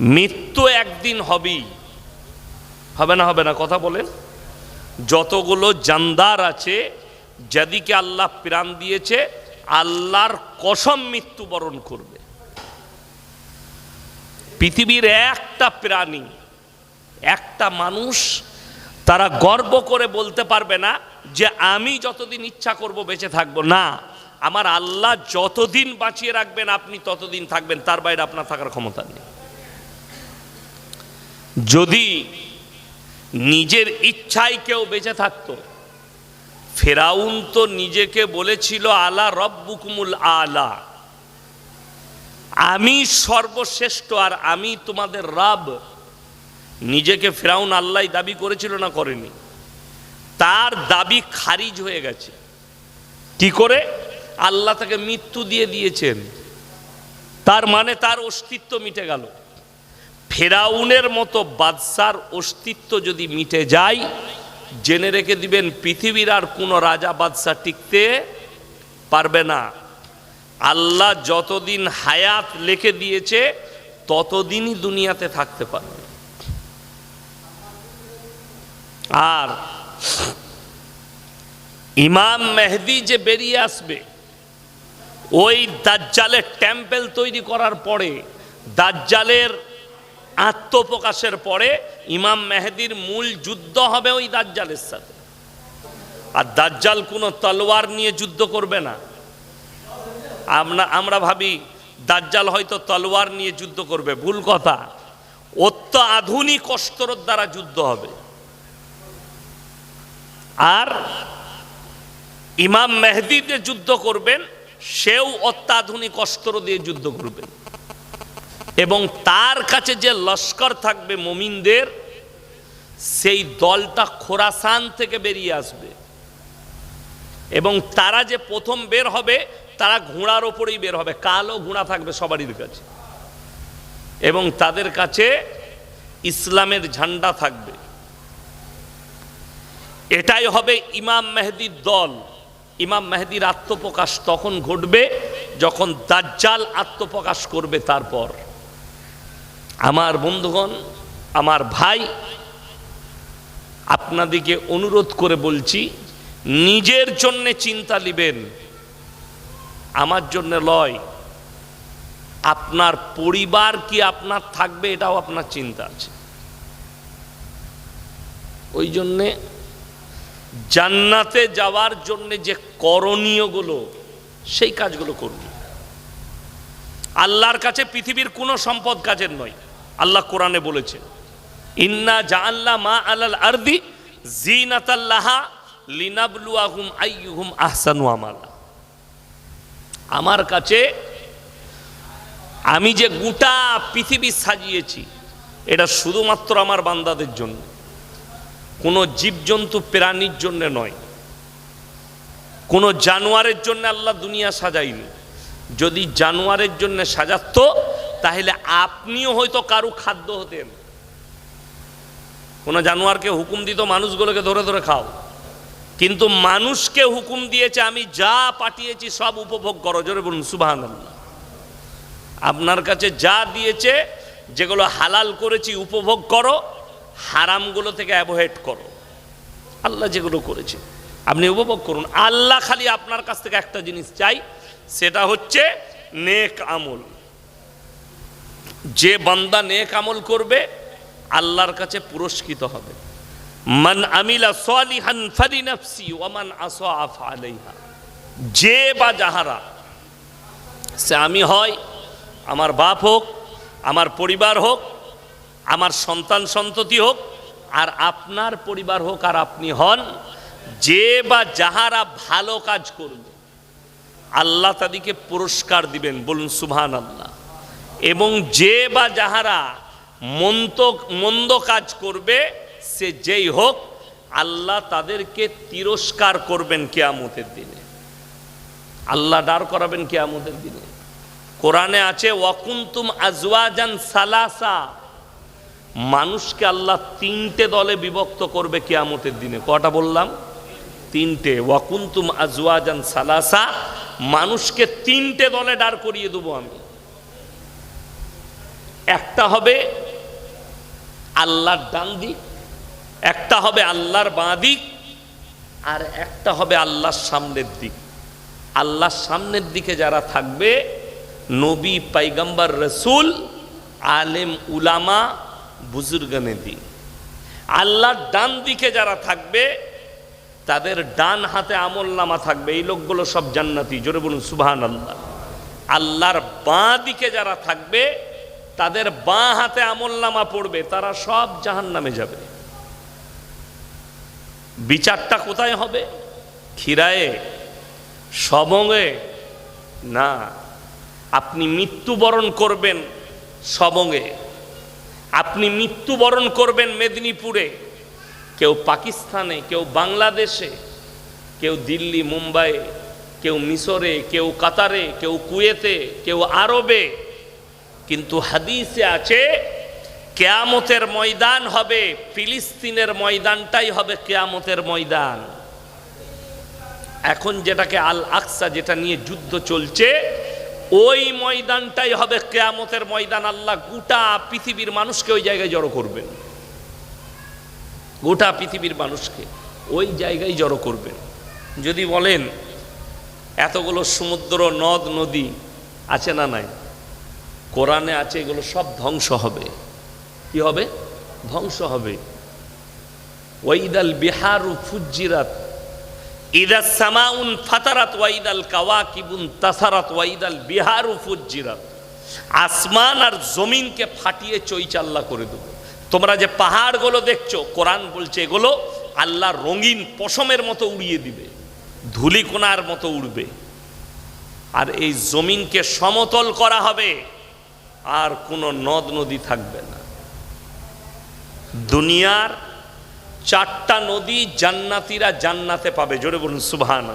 মৃত্যু একদিন হবেই। হবে না হবে না, কথা বলেন। যতগুলো জানদার আছে, যাদিকে আল্লাহ প্রাণ দিয়েছে, আল্লাহর কসম মৃত্যুবরণ করবে। পৃথিবীর একটা প্রাণী, একটা মানুষ, তারা গর্ব করে বলতে পারবে না যে আমি যতদিন ইচ্ছা করব বেঁচে থাকব। না, আমার আল্লাহ যতদিন বাঁচিয়ে রাখবেন, আপনি ততদিন থাকবেন, তার বাইরে আপনার থাকার ক্ষমতা নেই। যদি নিজের ইচ্ছায় কেউ বেঁচে থাকতো, ফেরাউন তো নিজেকে বলেছিল, আলা রব্বুকুমুল আলা। আমি সর্বশ্রেষ্ঠ আর আমি তোমাদের রাব। নিজেকে ফেরাউন আল্লাহ দাবি করেছিল না করেনি। তার দাবি খারিজ হয়ে গেছে। কি করে? আল্লাহ তাকে মৃত্যু দিয়ে দিয়েছেন। তার মানে তার অস্তিত্ব মিটে গেল। ফেরাউনের মতো বাদশার অস্তিত্ব যদি মিটে যায়, জেনে রেখে দিবেন পৃথিবীর আর কোনো রাজা বাদশা টিকতে পারবে না। আল্লাহ যতদিন হায়াত লেখে দিয়েছে, ততদিনই দুনিয়াতে থাকতে পারবে। আর ইমাম মেহদি যে বেরিয়ে আসবে, ওই দাজ্জালের টেম্পেল তৈরি করার পরে দাজ্জালের আত্মপ্রকাশের পরে ইমাম মেহেদির মূল যুদ্ধ হবে ওই দাজ্জালের সাথে। আর দাজ্জাল কোনো তলোয়ার নিয়ে যুদ্ধ করবে না। আমরা আমরা ভাবি দাজ্জাল হয়তো তলোয়ার নিয়ে যুদ্ধ করবে, ভুল কথা। অত্য আধুনিক অস্ত্রর দ্বারা যুদ্ধ হবে। আর ইমাম মেহদি যে যুদ্ধ করবেন, সেও অত্যাধুনিক অস্ত্র দিয়ে যুদ্ধ করবেন। এবং তার কাছে যে লস্কর থাকবে মমিনদের, সেই দলটা খোরাসান থেকে বেরিয়ে আসবে। এবং তারা যে প্রথম বের হবে, তারা ঘোড়ার ওপরেই বের হবে। কালো ঘোড়া থাকবে সবারই কাছে। এবং তাদের কাছে ইসলামের ঝান্ডা থাকবে। এটাই হবে ইমাম মেহেদির দল। ইমাম মেহেদির আত্মপ্রকাশ তখন ঘটবে যখন দাজ্জাল আত্মপ্রকাশ করবে তারপর। আমার বন্ধুগণ, আমার ভাই, আপনাদিকে অনুরোধ করে বলছি, নিজের জন্যে চিন্তা নিবেন, আমার জন্য লয়। আপনার পরিবার কি আপনার থাকবে এটাও আপনার চিন্তা আছে। ওই জন্যে জান্নাতে যাওয়ার জন্য যে করণীয়গুলো, সেই কাজগুলো করুন। আল্লাহর কাছে পৃথিবীর কোনো সম্পদ কাজের নয়। আল্লাহ কোরআনে বলেছে ইন্না জাআল্লা মা আলাল আরদি জিনাতাল্লাহা লিনাবলুয়াহুম আইয়ুহুম আহসানু আমালা। আমার কাছে আমি যে গোটা পৃথিবী সাজিয়েছি, এটা শুধুমাত্র আমার বান্দাদের জন্য, কোনো জীবজন্তু প্রাণীর জন্য নয়, কোনো জানোয়ারের জন্য আল্লাহ দুনিয়া সাজাইনি যদি জানোয়ারের জন্য সাজাত তাহলে আপনিও হয়তো কারু খাদ্য হতেন। কোনো জানোয়ারকে হুকুম দিত, মানুষগুলোকে ধরে ধরে খাও। কিন্তু মানুষকে হুকুম দিয়েছে, আমি যা পাঠিয়েছি সব উপভোগ করো। জোরে বলুন সুবাহান আপনার কাছে যা দিয়েছে, যেগুলো হালাল করেছি, উপভোগ করো। হারামগুলো থেকে অ্যাভয়েড করো। আল্লাহ যেগুলো করেছে, আপনি উপভোগ করুন। আল্লাহ খালি আপনার কাছ থেকে একটা জিনিস চাই, সেটা হচ্ছে নেক আমল। যে বান্দা নেক আমল করবে, আল্লাহর কাছে পুরস্কৃত হবে। মান আমিলা সালিহান ফালি নাফসি ওয়ামান আসাফ আলাইহা যে বা যাহারা, সে আমি হয় আমার বাপ হোক, আমার পরিবার হোক, আমার সন্তান সন্ততি হোক, আর আপনার পরিবার হোক আর আপনি হন, যে বা যাহারা ভালো কাজ করবে, আল্লাহ তাদেরকে পুরস্কার দিবেন, বলুন সুবহান আল্লাহ এবং যে বা যাহারা মন্দ মন্দ কাজ করবে, সে যেই হোক, আল্লাহ তাদেরকে তিরস্কার করবেন কেয়ামতের দিনে। আল্লাহ ডার করাবেন কেয়ামতের দিনে। কোরআনে আছে, ওয়াকুন্তুম আজওয়াজান সালাসা। মানুষকে আল্লাহ তিনটে দলে বিভক্ত করবে কেয়ামতের দিনে। কটা বললাম? তিনটে। ওয়াকুন্তুম আজওয়াজান সালাসা। মানুষকে তিনটে দলে ডার করিয়ে দেবো আমি। একটা হবে আল্লাহর ডান দিক, একটা হবে আল্লাহর বাঁ দিক, আর একটা হবে আল্লাহর সামনের দিক। আল্লাহর সামনের দিকে যারা থাকবে, নবী, পাইগম্বর, রসুল, আলেম, উলামা বুজুর্গানে দিন আল্লাহর ডান দিকে যারা থাকবে, তাদের ডান হাতে আমল নামা থাকবে, এই লোকগুলো সব জান্নাতি, জোরে বলুন সুবহান আল্লাহ আল্লাহর বাঁ দিকে যারা থাকবে তাদের বাঁ হাতে আমল নামা পড়বে, তারা সব জাহান নামে যাবে। বিচারটা কোথায় হবে? খিরায়ে সবঙ্গে? না, আপনি মৃত্যুবরণ করবেন সবঙ্গে। আপনি মৃত্যুবরণ করবেন মেদিনীপুরে। কেউ পাকিস্তানে, কেউ বাংলাদেশে, কেউ দিল্লি মুম্বাই কেউ মিশরে, কেউ কাতারে, কেউ কুয়েতে, কেউ আরবে। কিন্তু হাদিসে আছে, কেয়ামতের ময়দান হবে, ফিলিস্তিনের ময়দানটাই হবে কেয়ামতের ময়দান। এখন যেটাকে আল আকসা যেটা নিয়ে যুদ্ধ চলছে, ওই ময়দানটাই হবে কেয়ামতের ময়দান। আল্লাহ গোটা পৃথিবীর মানুষকে ওই জায়গায় জড়ো করবেন। গোটা পৃথিবীর মানুষকে ওই জায়গায় জড়ো করবেন। যদি বলেন, এতগুলো সমুদ্র, নদ, নদী আছে না নাই? কোরআনে আছে, এগুলো সব ধ্বংস হবে। কি হবে? ধ্বংস হবে। ওয়াইদাল বিহারু ফুজিরাত ইদা সামাউন ফাতারাত, ওয়াইদাল কাওয়াকিবুন তাসারাত, ওয়াইদাল বিহারু ফুজিরাত আসমান আর জমিনকে ফাটিয়ে চৈচাল্লা করে দেবো। তোমরা যে পাহাড়গুলো দেখছ, কোরআন বলছে এগুলো আল্লাহ রঙিন পশমের মতো উড়িয়ে দিবে, ধুলিকোনার মতো উড়বে। আর এই জমিনকে সমতল করা হবে। আর কোনো নদ নদী থাকবে না। দুনিয়ার চারটা নদী জান্নাতিরা জান্নাতে পাবে। জোরে বলুন সুবহান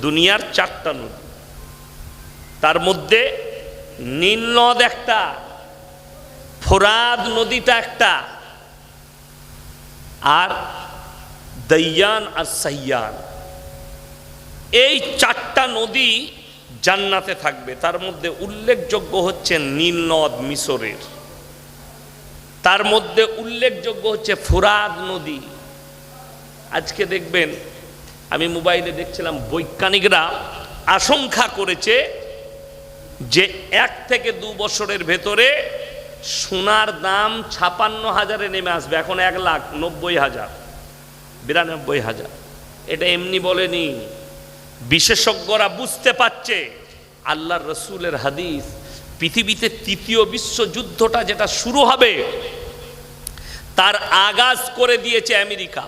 দুনিয়ার চারটা নদী। তার মধ্যে নীল নদ একটা, ফোরাদ নদীটা একটা, আর দৈয়ান আর সাইয়ান। এই চারটা নদী জান্নাতে থাকবে। তার মধ্যে উল্লেখযোগ্য হচ্ছে নীল নদ মিশরের। তার মধ্যে উল্লেখযোগ্য হচ্ছে ফুরাদ নদী। আজকে দেখবেন, আমি মোবাইলে দেখছিলাম, বৈজ্ঞানিকরা আশঙ্কা করেছে যে এক থেকে দু বছরের ভেতরে সোনার দাম ছাপান্ন হাজারে নেমে আসবে। এখন এক লাখ নব্বই হাজার, বিরানব্বই হাজার। এটা এমনি বলেনি। বিশেষজ্ঞরা বুঝতে পারছে, আল্লাহর রসুলের হাদিস, পৃথিবীতে তৃতীয় বিশ্বযুদ্ধটা যেটা শুরু হবে, তার আগাজ করে দিয়েছে আমেরিকা।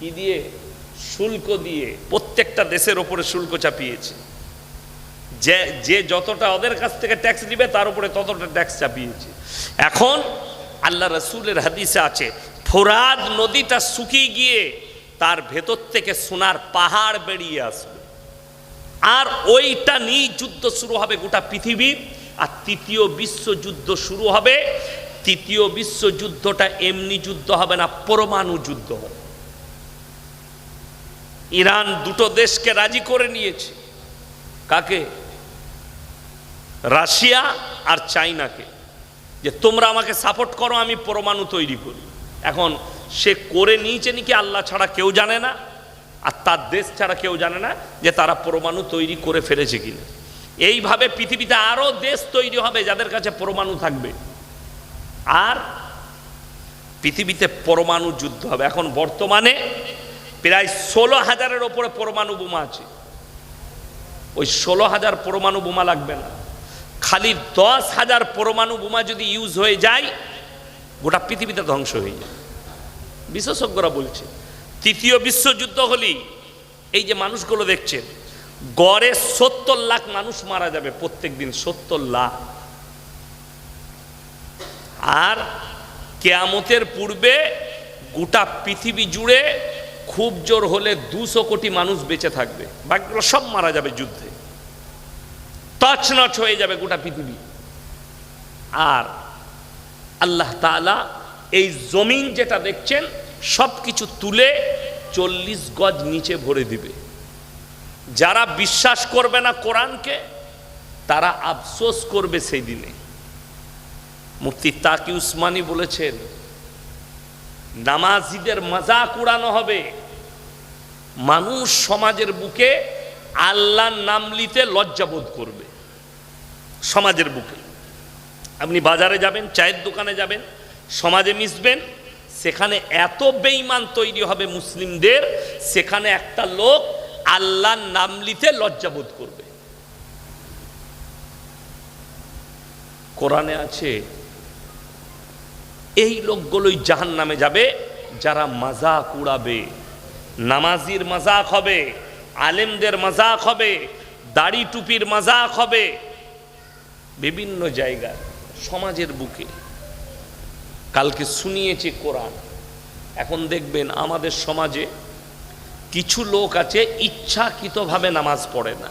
কি দিয়ে? শুল্ক দিয়ে, প্রত্যেকটা দেশের ওপরে শুল্ক চাপিয়েছে। যে যে যতটা ওদের কাছ থেকে ট্যাক্স দিবে তার উপরে ততটা ট্যাক্স চাপিয়েছে। এখন আল্লাহ রসুলের হাদিসে আছে, ফোরাদ নদীটা শুকিয়ে গিয়ে তার ভেতর থেকে সোনার পাহাড় বেরিয়ে আসবে। আর ওইটা নিয়ে যুদ্ধ শুরু হবে গোটা পৃথিবীর আর তৃতীয় বিশ্বযুদ্ধ শুরু হবে। তৃতীয় বিশ্বযুদ্ধটা এমনি যুদ্ধ হবে না, পরমাণু যুদ্ধ হবে। ইরান দুটো দেশকে রাজি করে নিয়েছে। কাকে? রাশিয়া আর চাইনাকে। যে তোমরা আমাকে সাপোর্ট করো, আমি পরমাণু তৈরি করি। এখন সে করে নিয়েছে নাকি আল্লাহ ছাড়া কেউ জানে না? আর তার দেশ ছাড়া কেউ জানে না যে তারা পরমাণু তৈরি করে ফেলেছে কিনা। এইভাবে পৃথিবীতে আরও দেশ তৈরি হবে যাদের কাছে পরমাণু থাকবে। আর পৃথিবীতে পরমাণু যুদ্ধ হবে। এখন বর্তমানে প্রায় ষোলো হাজারের ওপরে পরমাণু বোমা আছে। ওই ষোলো হাজার পরমাণু বোমা লাগবে না। খালি দশ হাজার পরমাণু বোমা যদি ইউজ হয়ে যায়, গোটা পৃথিবীতে ধ্বংস হয়ে যায় বিশেষজ্ঞরা বলছে, তৃতীয় বিশ্বযুদ্ধ হলেই এই যে মানুষগুলো দেখছেন, গড়ে সত্তর লাখ মানুষ মারা যাবে প্রত্যেক দিন সত্তর লাখ। আর কেয়ামতের পূর্বে গোটা পৃথিবী জুড়ে খুব জোর হলে দুশো কোটি মানুষ বেঁচে থাকবে, বাকিগুলো সব মারা যাবে যুদ্ধে। তছনছ হয়ে যাবে গোটা পৃথিবী। আর আল্লাহ তাআলা এই জমিন যেটা দেখছেন সব কিছু তুলে চল্লিশ গজ নিচে ভরে দিবে। যারা বিশ্বাস করবে না কোরআনকে, তারা আফসোস করবে সেই দিনে। মুফতি তাকি উসমানি বলেছেন, নামাজিদের মজাক উড়ানো হবে। মানুষ সমাজের বুকে আল্লাহর নাম লিতে লজ্জাবোধ করবে। সমাজের বুকে। আপনি বাজারে যাবেন, চায়ের দোকানে যাবেন সমাজে মিশবেন, সেখানে এত বেঈমান তৈরি হবে মুসলিমদের, সেখানে একটা লোক আল্লাহর নাম লিতে লজ্জাবোধ করবে। কোরআনে আছে, এই লোকগুলোই জাহান নামে যাবে, যারা মাজাক উড়াবে, নামাজির মাজাক হবে, আলেমদের মাজাক হবে, দাড়ি টুপির মাজাক হবে, বিভিন্ন জায়গায়, সমাজের বুকে। কালকে শুনিয়েছে কোরআন। এখন দেখবেন আমাদের সমাজে কিছু লোক আছে, ইচ্ছাকৃতভাবে নামাজ পড়ে না।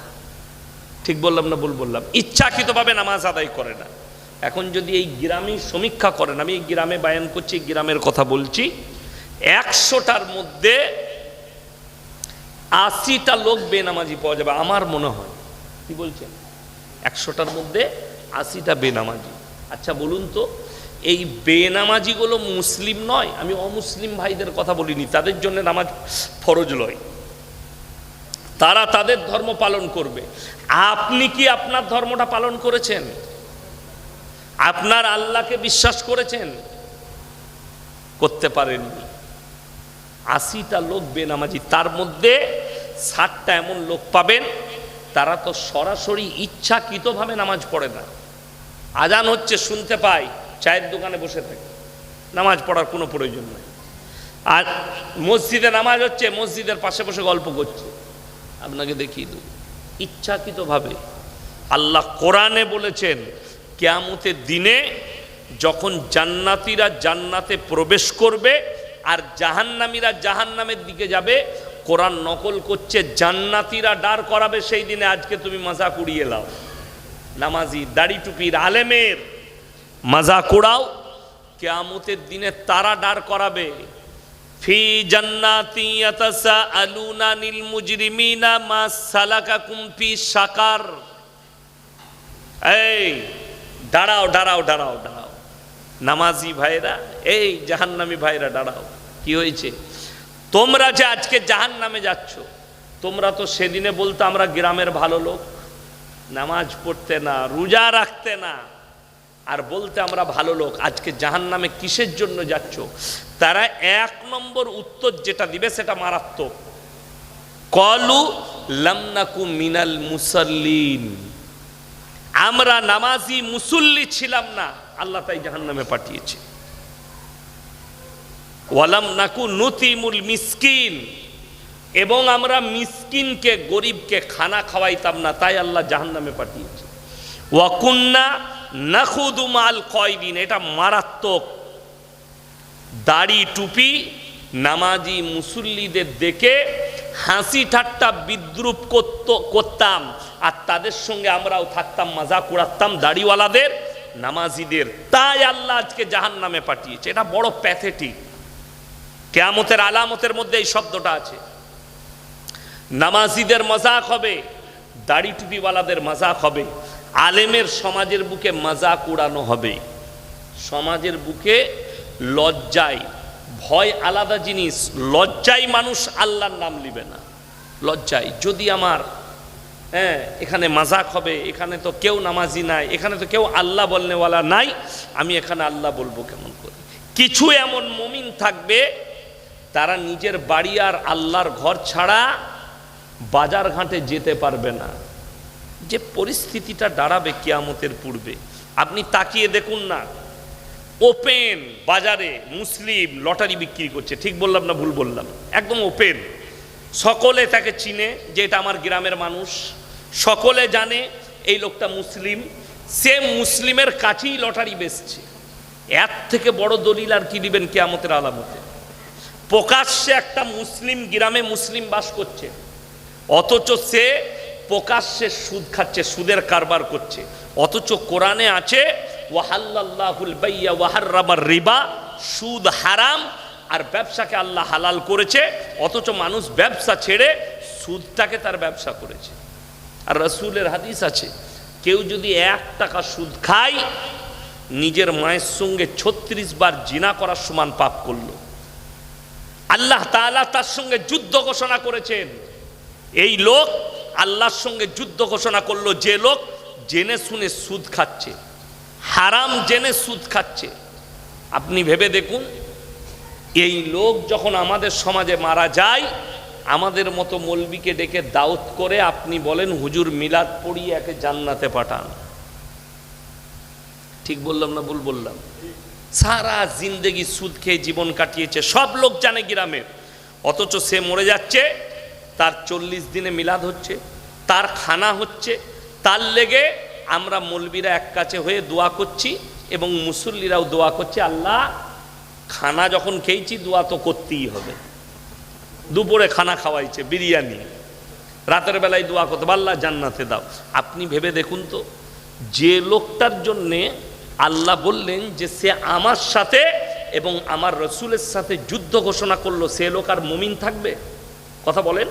ঠিক বললাম না ভুল বললাম? ইচ্ছাকৃতভাবে নামাজ আদায় করে না। এখন যদি এই গ্রামে সমীক্ষা করেন, আমি এই গ্রামে বায়ান করছি গ্রামের কথা বলছি, একশোটার মধ্যে আশিটা লোক বেনামাজি পাওয়া যাবে, আমার মনে হয়। কি বলছেন? একশোটার মধ্যে আশিটা বেনামাজি। আচ্ছা বলুন তো এই বেনামাজিগুলো মুসলিম নয়, আমি অমুসলিম ভাইদের কথা বলিনি, তাদের জন্য নামাজ ফরজ লয় তারা তাদের ধর্ম পালন করবে। আপনি কি আপনার ধর্মটা পালন করেছেন? আপনার আল্লাহকে বিশ্বাস করেছেন? করতে পারেননি। আশিটা লোক বেনামাজি, তার মধ্যে ষাটটা এমন লোক পাবেন, তারা তো সরাসরি ইচ্ছাকৃতভাবে নামাজ পড়ে না। আজান হচ্ছে, শুনতে পাই। চায়ের দোকানে বসে থাকে। নামাজ পড়ার কোনো প্রয়োজন নেই। আর মসজিদে নামাজ হচ্ছে, মসজিদের পাশে বসে গল্প করছে। আপনাকে দেখিয়ে দেব। ইচ্ছাকৃতভাবে আল্লাহ কোরআনে বলেছেন, কেয়ামতের দিনে যখন জান্নাতিরা জান্নাতে প্রবেশ করবে আর জাহান্নামীরা জাহান্নামের দিকে যাবে, কোরআন নকল করছে, জান্নাতিরা ডার করাবে, সেই দিনে আজকে তুমি মাজা কুড়িয়ে লাও। নামাজি, দাড়ি টুপির আলেমের মাজা কুড়াও, কেয়ামতের দিনে তারা দাঁড় করাবে। ফি জান্নাতি ইয়াতাসাআলুনা নিল মুজরিমিনা মা সালাকাকুম ফি সাকার এই, দাঁড়াও দাঁড়াও দাঁড়াও দাঁড়াও। নামাজি ভাইরা, এই জাহান্নামী ভাইরা, দাঁড়াও। কি হয়েছে? তোমরা যে আজকে জাহান নামে যাচ্ছ, তোমরা তো সেদিনে বলতো আমরা গ্রামের ভালো লোক। নামাজ পড়তে না, রোজা রাখতে না। আর বলতে আমরা ভালো লোক, আজকে জাহান নামে কিসের জন্য যাচ্ছ? তারা এক নম্বর উত্তর যেটা দিবে সেটা মারাত্মক। কলু লামনাকু মিনাল মুসাল্লিন। আমরা নামাজি মুসল্লি ছিলাম না, আল্লাহ তাই জাহান নামে পাঠিয়েছে। ওয়ালাম নাকু নতিমুল মিসকিন। এবং আমরা মিসকিনকে, গরিবকে খানা খাওয়াইতাম না, তাই আল্লাহ জাহান নামে পাঠিয়েছে ওয়াকুন্না নাখুদুমাল কয়দিন, এটা মারাত্মক। দাড়ি, টুপি, নামাজি, মুসল্লিদের দেখে হাসি ঠাট্টা বিদ্রুপ করত করতাম। আর তাদের সঙ্গে আমরাও থাকতাম মজা উড়াতাম দাড়িওয়ালাদের, নামাজিদের। তাই আল্লাহ আজকে জাহান নামে পাঠিয়েছে। এটা বড় প্যাথেটিক। কেয়ামতের আলামতের মধ্যে এই শব্দটা আছে। নামাজিদের মজাক হবে দাড়ি টুপিওয়ালাদের মজাক হবে। আলেমের সমাজের বুকে মজাক উড়ানো হবে। সমাজের বুকে লজ্জায়, ভয় আলাদা জিনিস, লজ্জায় মানুষ আল্লাহর নাম লিবে না। লজ্জায়, যদি আমার হ্যাঁ এখানে মাজাক হবে, এখানে তো কেউ নামাজি নাই, এখানে তো কেউ আল্লাহ বলনেওয়ালা নাই, আমি এখানে আল্লাহ বলব কেমন করে? কিছু এমন মমিন থাকবে, তারা নিজের বাড়ি আর আল্লাহর ঘর ছাড়া বাজার ঘাটে যেতে পারবে না। যে পরিস্থিতিটা দাঁড়াবে কিয়ামতের পূর্বে, আপনি তাকিয়ে দেখুন না। ওপেন বাজারে মুসলিম লটারি বিক্রি করছে, ঠিক বললাম না ভুল বললাম? একদম ওপেন। সকলে তাকে চিনে যে এটা আমার গ্রামের মানুষ। সকলে জানে এই লোকটা মুসলিম। সে মুসলিমের কাছেই লটারি বেচছে। এর থেকে বড় দলিল আর কি দিবেন কেয়ামতের আলামতে? প্রকাশ্যে একটা মুসলিম গ্রামে মুসলিম বাস করছে। অথচ সে প্রকাশ্যে সুদ খাচ্ছে, সুদের কারবার করছে। অথচ কোরআনে আছে ওয়াহাল্লাহুল বাইয়া ওয়াহার্রামার রিবা সুদ হারাম, আর ব্যবসাকে আল্লাহ হালাল করেছে। অথচ মানুষ ব্যবসা ছেড়ে সুদটাকে তার ব্যবসা করেছে। আর রসুলের হাদিস আছে, কেউ যদি এক টাকা সুদ খায়, নিজের মায়ের সঙ্গে ছত্রিশ বার জিনা করার সমান পাপ করল। আল্লাহ তাআলা তার সঙ্গে যুদ্ধ ঘোষণা করেছেন। এই লোক আল্লাহর সঙ্গে যুদ্ধ ঘোষণা করল, যে লোক জেনে শুনে সুদ খাচ্ছে, হারাম জেনে সুদ খাচ্ছে। আপনি ভেবে দেখুন, এই লোক যখন আমাদের সমাজে মারা যায়, আমাদের মতো মলবিকে ডেকে দাওয়াত করে আপনি বলেন, হুজুর মিলাদ পড়িয়ে একে জান্নাতে পাঠান। ঠিক বললাম না ভুল বললাম? সারা জিন্দেগি সুদ খেয়ে জীবন কাটিয়েছে। সব লোক জানে গ্রামে, অথচ সে মরে যাচ্ছে। তার চল্লিশ দিনে মিলাদ হচ্ছে, তার খানা হচ্ছে, তার লেগে আমরা মলবিরা এক কাছে হয়ে দোয়া করছি এবং মুসল্লিরাও দোয়া করছে, আল্লাহ খানা যখন খেয়েছি দোয়া তো করতেই হবে। দুপুরে খানা খাওয়াইছে, বিরিয়ানি। রাতের বেলায় দোয়া করতে আল্লাহ জান্নাতে দাও। আপনি ভেবে দেখুন তো, যে লোকটার জন্যে আল্লাহ বললেন যে সে আমার সাথে এবং আমার রসুলের সাথে যুদ্ধ ঘোষণা করল, সে লোক আর মমিন থাকবে? কথা বলেন,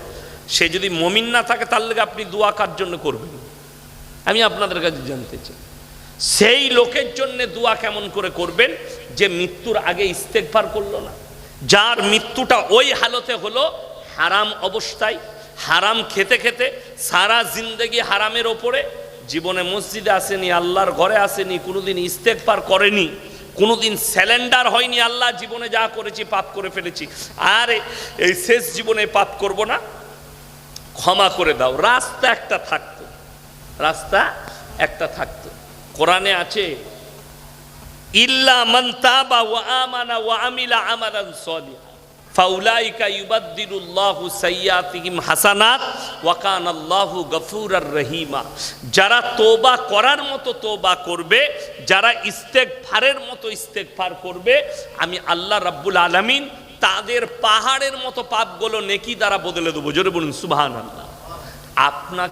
সে যদি মমিন না থাকে তার লেগে আপনি দোয়া কার জন্য করবেন? আমি আপনাদের কাছে জানতে চাই, সেই লোকের জন্য দোয়া কেমন করে করবেন যে মৃত্যুর আগে ইস্তেকবার করল না? যার মৃত্যুটা ওই হালতে হলো হারাম অবস্থায়, হারাম খেতে খেতে সারা জিন্দগি হারামের ওপরে, জীবনে মসজিদে আসেনি, আল্লাহর ঘরে আসেনি, কোনোদিন ইস্তেকবার করেনি। কোনোদিন স্যালেন্ডার হয়নি, আল্লাহ জীবনে যা করেছি পাপ করে ফেলেছি। আর, এই শেষ জীবনে পাপ করব না? ক্ষমা করে দাও। রাস্তা একটা থাকতো। রাস্তা একটা থাকতো। কোরআনে আছে, ইল্লা মন্তাবা তাবা ওয়া আমানা ওয়া আমিলা আমালান সলিহা। ফাউলাইকা ইউবাদদিলুল্লাহু সাইয়্যাতিহিম হাসানাত, ওয়া কানাল্লাহু গফুরার রহিমা। যারা তোবা করার মতো তোবা করবে, যারা ইস্তেগফারের মতো ইস্তেগফার করবে, আমি আল্লাহ রাব্বুল আলামিন তাদের পাহাড়ের মতো পাপগুলো নেকি দ্বারা বদলে দেবো। জোরে বলুন, সুবহানাল্লাহ। আপনাকে